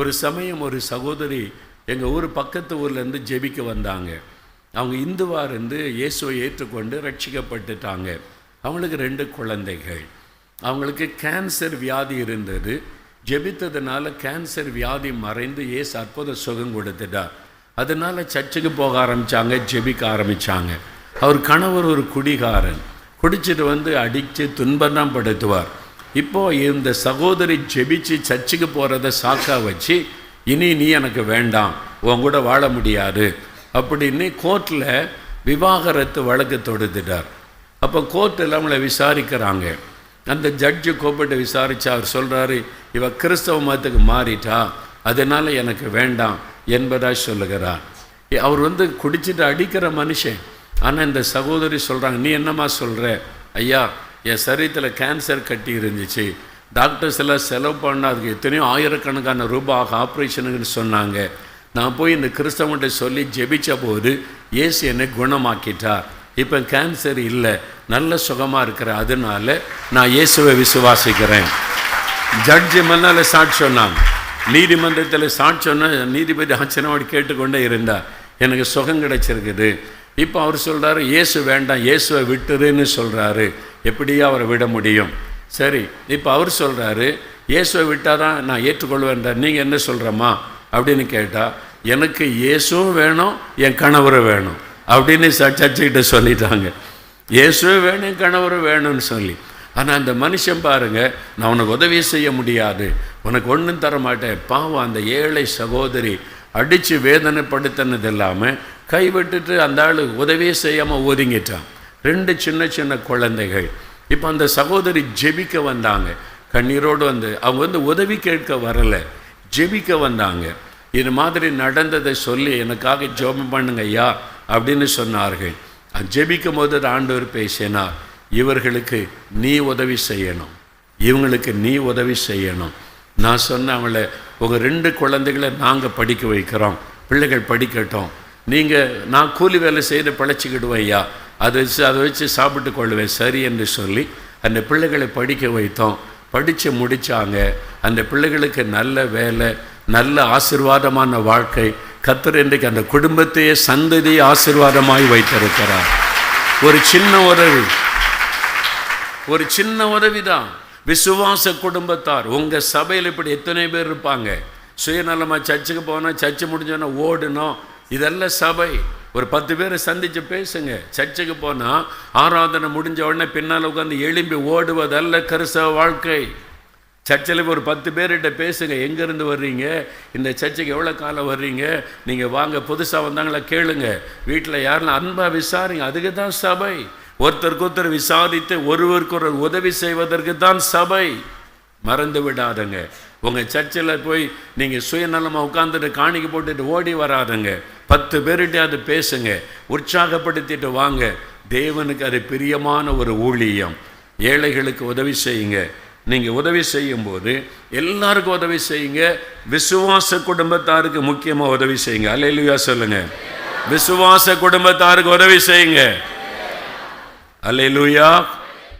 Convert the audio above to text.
ஒரு சமயம் ஒரு சகோதரி எங்கள் ஊர் பக்கத்து ஊர்லேருந்து ஜெபிக்க வந்தாங்க. அவங்க இந்துவாக இருந்து இயேசுவை ஏற்றுக்கொண்டு ரட்சிக்கப்பட்டுட்டாங்க. அவங்களுக்கு ரெண்டு குழந்தைகள். அவங்களுக்கு கேன்சர் வியாதி இருந்தது. ஜெபித்ததுனால கேன்சர் வியாதி மறைந்து ஏசு அற்புத சுகம் கொடுத்துட்டார் அதனால் சர்ச்சுக்கு போக ஆரம்பித்தாங்க ஜெபிக்க ஆரம்பித்தாங்க அவர் கணவர் ஒரு குடிகாரன். குடிச்சிட்டு வந்து அடித்து துன்பம் தான் படுத்துவார். இப்போ இந்த சகோதரி ஜெபிச்சு சர்ச்சுக்கு போகிறத சாக்கா வச்சு இனி நீ எனக்கு வேண்டாம் உன் கூட வாழ முடியாது அப்படின்னு கோர்ட்டில் விவாகரத்து வழக்கு தொடுத்துட்டார். அப்போ கோர்ட்டில் அவங்கள விசாரிக்கிறாங்க. அந்த ஜட்ஜு கூப்பிட்டு விசாரித்து அவர் சொல்கிறாரு இவ கிறிஸ்தவ மதத்துக்கு மாறிட்டா அதனால் எனக்கு வேண்டாம் என்பதாக சொல்லுகிறார். அவர் வந்து குடிச்சிட்டு அடிக்கிற மனுஷன். ஆனால் இந்த சகோதரி சொல்கிறாங்க நீ என்னம்மா சொல்கிற ஐயா என் சரீரத்தில் கேன்சர் கட்டி இருந்துச்சு. டாக்டர்ஸ் எல்லாம் செலவு பண்ணால் அதுக்கு எத்தனையோ ஆயிரக்கணக்கான ரூபாய் ஆகும் ஆப்ரேஷனுக்குன்னு சொன்னாங்க. நான் போய் இந்த கிறிஸ்தவன்கிட்ட சொல்லி ஜெபிச்ச போது இயேசு என்னை குணமாக்கிட்டார். இப்போ கேன்சர் இல்லை. நல்ல சுகமாக இருக்கிற அதனால நான் இயேசுவை விசுவாசிக்கிறேன். ஜட்ஜி மன்னால் சாட்சி சொன்னாங்க. நீதிமன்றத்தில் சாட்சி சொன்ன நீதிபதி ஆச்சரியமாடி கேட்டுக்கொண்டே இருந்தார். எனக்கு சுகம் கிடைச்சிருக்குது. இப்போ அவர் சொல்கிறாரு இயேசு வேண்டாம். இயேசுவை விட்டுருன்னு சொல்கிறாரு எப்படியும் அவரை விட முடியும். சரி இப்போ அவர் சொல்கிறாரு இயேசுவை விட்டால் தான் நான் ஏற்றுக்கொள்வேன்றார் நீங்கள் என்ன சொல்கிறம்மா அப்படின்னு கேட்டால் எனக்கு இயேசுவும் வேணும் என் கணவரும் வேணும். அப்படின்னு சர்ச்சைக்கிட்ட சொல்லிட்டாங்க. இயேசுவும் வேணும் என் கணவரும் வேணும்னு சொல்லி. ஆனால் அந்த மனுஷன் பாருங்கள் நான் உனக்கு உதவி செய்ய முடியாது. உனக்கு ஒன்றும் தர மாட்டேன். பாவம் அந்த ஏழை சகோதரி அடித்து வேதனைப்படுத்தினது இல்லாமல் கைவிட்டுட்டு அந்த ஆள் உதவியே செய்யாமல் ஒதுங்கிட்டான். ரெண்டு சின்ன சின்ன குழந்தைகள். இப்போ அந்த சகோதரி ஜெபிக்க வந்தாங்க. கண்ணீரோடு வந்து அவங்க வந்து உதவி கேட்க வரலை. ஜெபிக்க வந்தாங்க. இது மாதிரி நடந்ததை சொல்லி எனக்காக ஜெபம் பண்ணுங்க ஐயா அப்படின்னு சொன்னார்கள். ஜெபிக்கும் போது ஆண்டவர் பேசினார். இவர்களுக்கு நீ உதவி செய்யணும். இவங்களுக்கு நீ உதவி செய்யணும். நான் சொன்ன அவளை உங்கள் ரெண்டு குழந்தைகளை நாங்கள் படிக்க வைக்கிறோம். பிள்ளைகள் படிக்கட்டும். நீங்கள் நான் கூலி வேலை செய்து பிழைச்சிக்கிடுவேன் ஐயா. அதை வச்சு அதை வச்சு சாப்பிட்டு கொள்வேன் சரி என்று சொல்லி அந்த பிள்ளைகளை படிக்க வைத்தோம். படித்து முடித்தாங்க அந்த பிள்ளைகளுக்கு நல்ல வேலை நல்ல ஆசிர்வாதமான வாழ்க்கை. கத்தர் இன்றைக்கு அந்த குடும்பத்தையே சந்ததியை ஆசிர்வாதமாய் வைத்திருக்கிறார். ஒரு சின்ன உதவி. ஒரு சின்ன உதவி தான். விசுவாச குடும்பத்தார். உங்கள் சபையில் இப்படி எத்தனை பேர் இருப்பாங்க? சுயநலமாக சர்ச்சுக்கு போனால் சர்ச்சு முடிஞ்சோன்னா ஓடணும். இதெல்லாம் சபை. ஒரு பத்து பேரை சந்தித்து பேசுங்க. சர்ச்சுக்கு போனால் ஆராதனை முடிஞ்ச உடனே பின்னால் உட்காந்து எழும்பி ஓடுவதல்ல கருசவ வாழ்க்கை. சர்ச்சில் ஒரு பத்து பேர்கிட்ட பேசுங்க. எங்கேருந்து வர்றீங்க? இந்த சர்ச்சுக்கு எவ்வளோ காலம் வர்றீங்க? நீங்கள் வாங்க. புதுசாக வந்தாங்களா? கேளுங்க. வீட்டில் யாரெல்லாம் அன்பாக விசாரிங்க. அதுக்கு தான் சபை. ஒருத்தருக்கு ஒருத்தர் விசாரித்து ஒருவருக்கு ஒரு உதவி செய்வதற்கு தான் சபை. மறந்து விடாதங்க. உங்கள் சர்ச்சில் போய் நீங்கள் சுயநலமாக உட்காந்துட்டு காணிக்க போட்டுட்டு ஓடி வராதுங்க. பத்து பேருகிட்ட அது பேசுங்க. உற்சாகப்படுத்திட்டு வாங்க. தேவனுக்கு அது பிரியமான ஒரு ஊழியம். ஏழைகளுக்கு உதவி செய்யுங்க. நீங்கள் உதவி செய்யும்போது எல்லாருக்கும் உதவி செய்யுங்க. விசுவாச குடும்பத்தாருக்கு முக்கியமாக உதவி செய்யுங்க. அலையிலுயா சொல்லுங்க. விசுவாச குடும்பத்தாருக்கு உதவி செய்யுங்க. அலையிலுயா